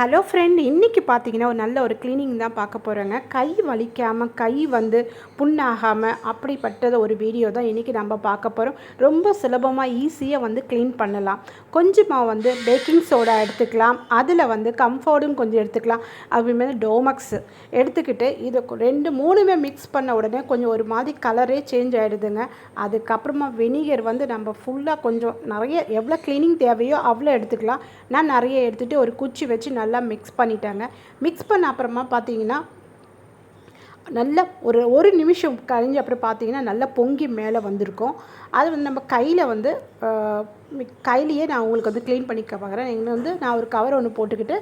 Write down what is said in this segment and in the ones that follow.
Hello friend இன்றைக்கி பார்த்தீங்கன்னா ஒரு நல்ல ஒரு க்ளீனிங் தான் பார்க்க போகிறோங்க கை வலிக்காமல் கை வந்து புண்ணாகாமல் அப்படிப்பட்டது ஒரு வீடியோ தான் இன்றைக்கி நம்ம பார்க்க போகிறோம் ரொம்ப சுலபமாக ஈஸியாக வந்து க்ளீன் பண்ணலாம். கொஞ்சமாக வந்து பேக்கிங் சோடா எடுத்துக்கலாம். அதில் வந்து கம்ஃபர்டும் கொஞ்சம் எடுத்துக்கலாம். அப்புறமேல டோமக்ஸு எடுத்துக்கிட்டு இதை ரெண்டு மூணுமே மிக்ஸ் பண்ண உடனே கொஞ்சம் ஒரு மாதிரி கலரே சேஞ்ச் ஆகிடுதுங்க அதுக்கப்புறமா வினிகர் வந்து நம்ம ஃபுல்லாக கொஞ்சம் நிறைய எவ்வளோ க்ளீனிங் தேவையோ அவ்வளோ எடுத்துக்கலாம். நான் நிறைய எடுத்துகிட்டு ஒரு குச்சி வச்சு நல்லா மிக்ஸ் பண்ணிட்டாங்க. மிக்ஸ் பண்ண அப்புறமா பார்த்தீங்கன்னா நல்ல ஒரு ஒரு நிமிஷம் கழிஞ்ச அப்புறம் பார்த்தீங்கன்னா நல்லா பொங்கி மேலே வந்திருக்கும். அது வந்து நம்ம கையில் வந்து கையிலையே கையிலேயே நான் உங்களுக்கு வந்து க்ளீன் பண்ணிக்க பார்க்குறேன் நீங்கள் வந்து நான் ஒரு கவர் ஒன்று போட்டுக்கிட்டு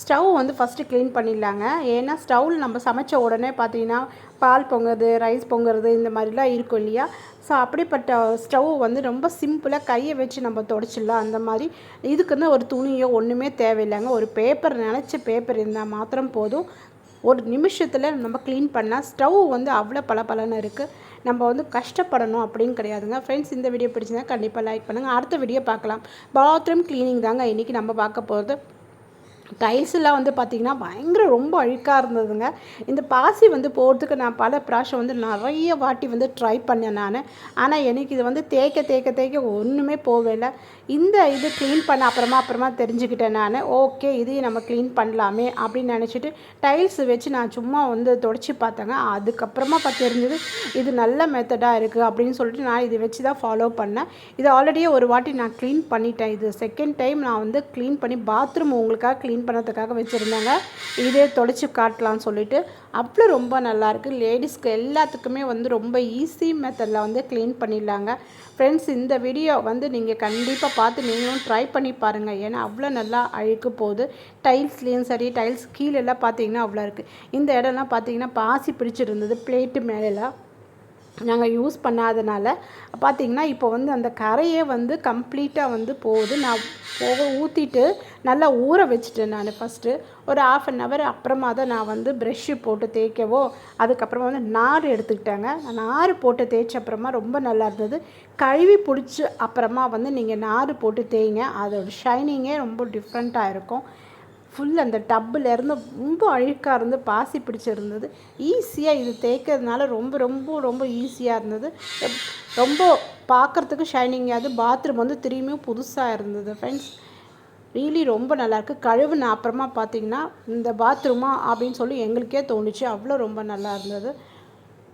ஸ்டவ் வந்து ஃபஸ்ட்டு க்ளீன் பண்ணிடலாங்க. ஏன்னா ஸ்டவ்வில் நம்ம சமைச்ச உடனே பார்த்தீங்கன்னா பால் பொங்குறது ரைஸ் பொங்குறது இந்த மாதிரிலாம் இருக்கும் இல்லையா? ஸோ அப்படிப்பட்ட ஸ்டவ் வந்து ரொம்ப சிம்பிளாக கையை வச்சு நம்ம தொடச்சிடலாம். அந்த மாதிரி இதுக்குன்னு ஒரு துணியோ ஒன்றுமே தேவையில்லைங்க. ஒரு பேப்பர் நினச்ச பேப்பர் இருந்தால் மாத்திரம் போதும். ஒரு நிமிஷத்தில் நம்ம க்ளீன் பண்ணால் ஸ்டவ் வந்து அவ்வளோ பளபளன்னு இருக்குது நம்ம வந்து கஷ்டப்படணும் அப்படின்னு கிடையாதுங்க. ஃப்ரெண்ட்ஸ் இந்த வீடியோ பிடிச்சிருந்தா கண்டிப்பாக லைக் பண்ணுங்கள் அடுத்த வீடியோ பார்க்கலாம். பாத்ரூம் க்ளீனிங் தாங்க இன்றைக்கி நம்ம பார்க்க போகிறது டைல்ஸ் எல்லாம் வந்து பார்த்திங்கன்னா பயங்கர ரொம்ப அழுக்காக இருந்ததுங்க. இந்த பாசி வந்து போகிறதுக்கு நான் பல ப்ராஷம் வந்து நிறைய வாட்டி வந்து ட்ரை பண்ணேன் நான். ஆனால் எனக்கு இது வந்து தேய்க்க தேய்க்க தேய்க்க ஒன்றுமே போகவே இல்லை இந்த இது க்ளீன் பண்ண அப்புறமா அப்புறமா தெரிஞ்சுக்கிட்டேன் நான். ஓகே இதையும் நம்ம க்ளீன் பண்ணலாமே அப்படின்னு நினச்சிட்டு டைல்ஸ் வச்சு நான் சும்மா வந்து தொடச்சி பார்த்தேங்க. அதுக்கப்புறமா பார்த்து தெரிஞ்சது இது நல்ல மெத்தடாக இருக்குது அப்படின்னு சொல்லிட்டு நான் இதை வச்சு தான் ஃபாலோ பண்ணேன். இது ஆல்ரெடியே ஒரு வாட்டி நான் க்ளீன் பண்ணிட்டேன். இது செகண்ட் டைம் நான் வந்து க்ளீன் பண்ணி பாத்ரூம் உங்களுக்காக க்ளீன் பண்ணுறதுக்காக வச்சுருந்தாங்க. இதே தொலைச்சி காட்டலாம்னு சொல்லிட்டு. அவ்வளோ ரொம்ப நல்லாயிருக்கு லேடிஸ்க்கு எல்லாத்துக்குமே வந்து ரொம்ப ஈஸி மெத்தடில் வந்து க்ளீன் பண்ணிடலாங்க. ஃப்ரெண்ட்ஸ் இந்த வீடியோ வந்து நீங்கள் கண்டிப்பாக பார்த்து நீங்களும் ட்ரை பண்ணி பாருங்கள் ஏன்னா அவ்வளோ நல்லா அழுக்கு போகுது. டைல்ஸ்லேயும் சரி டைல்ஸ் கீழெல்லாம் பார்த்தீங்கன்னா அவ்வளோ இருக்குது இந்த இடம்லாம் பார்த்தீங்கன்னா பாசி பிடிச்சிருந்தது. பிளேட்டு மேலெலாம் நாங்கள் யூஸ் பண்ணாதனால பார்த்தீங்கன்னா இப்போ வந்து அந்த கரையே வந்து கம்ப்ளீட்டாக வந்து போகுது. நான் போக ஊற்றிட்டு நல்லா ஊற வச்சுட்டேன் நான் ஃபஸ்ட்டு ஒரு ஆஃப் அன் ஹவர் அப்புறமா தான் நான் வந்து ப்ரெஷ்ஷு போட்டு தேய்க்கவோ அதுக்கப்புறமா வந்து நார் எடுத்துக்கிட்டாங்க. நார் போட்டு தேய்ச்ச அப்புறமா ரொம்ப நல்லா இருந்தது. கழுவி பிடிச்சி அப்புறமா வந்து நீங்கள் நார் போட்டு தேய்ங்க. அதோட ஷைனிங்கே ரொம்ப டிஃப்ரெண்ட்டாக இருக்கும். ஃபுல் அந்த டப்பில் ரொம்ப அழுக்காக இருந்து பாசி பிடிச்சிருந்தது. ஈஸியாக இது தேய்க்கிறதுனால ரொம்ப ரொம்ப ரொம்ப ஈஸியாக இருந்தது. ரொம்ப பார்க்குறதுக்கு ஷைனிங்காது பாத்ரூம் வந்து திரும்பியும் புதுசாக இருந்தது ஃப்ரெண்ட்ஸ் ரீலி ரொம்ப நல்லாயிருக்கு கழுவுன அப்புறமா பார்த்தீங்கன்னா இந்த பாத்ரூமா அப்படின்னு சொல்லி எங்களுக்கே தோணுச்சு. அவ்வளோ ரொம்ப நல்லா இருந்தது.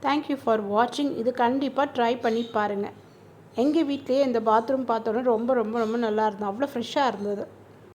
தேங்க்யூ ஃபார் வாட்சிங் இது கண்டிப்பாக ட்ரை பண்ணி பாருங்கள் எங்கள் வீட்லேயே இந்த பாத்ரூம் பார்த்தோன்னே ரொம்ப ரொம்ப ரொம்ப நல்லா இருந்தது. அவ்வளோ ஃப்ரெஷ்ஷாக இருந்தது.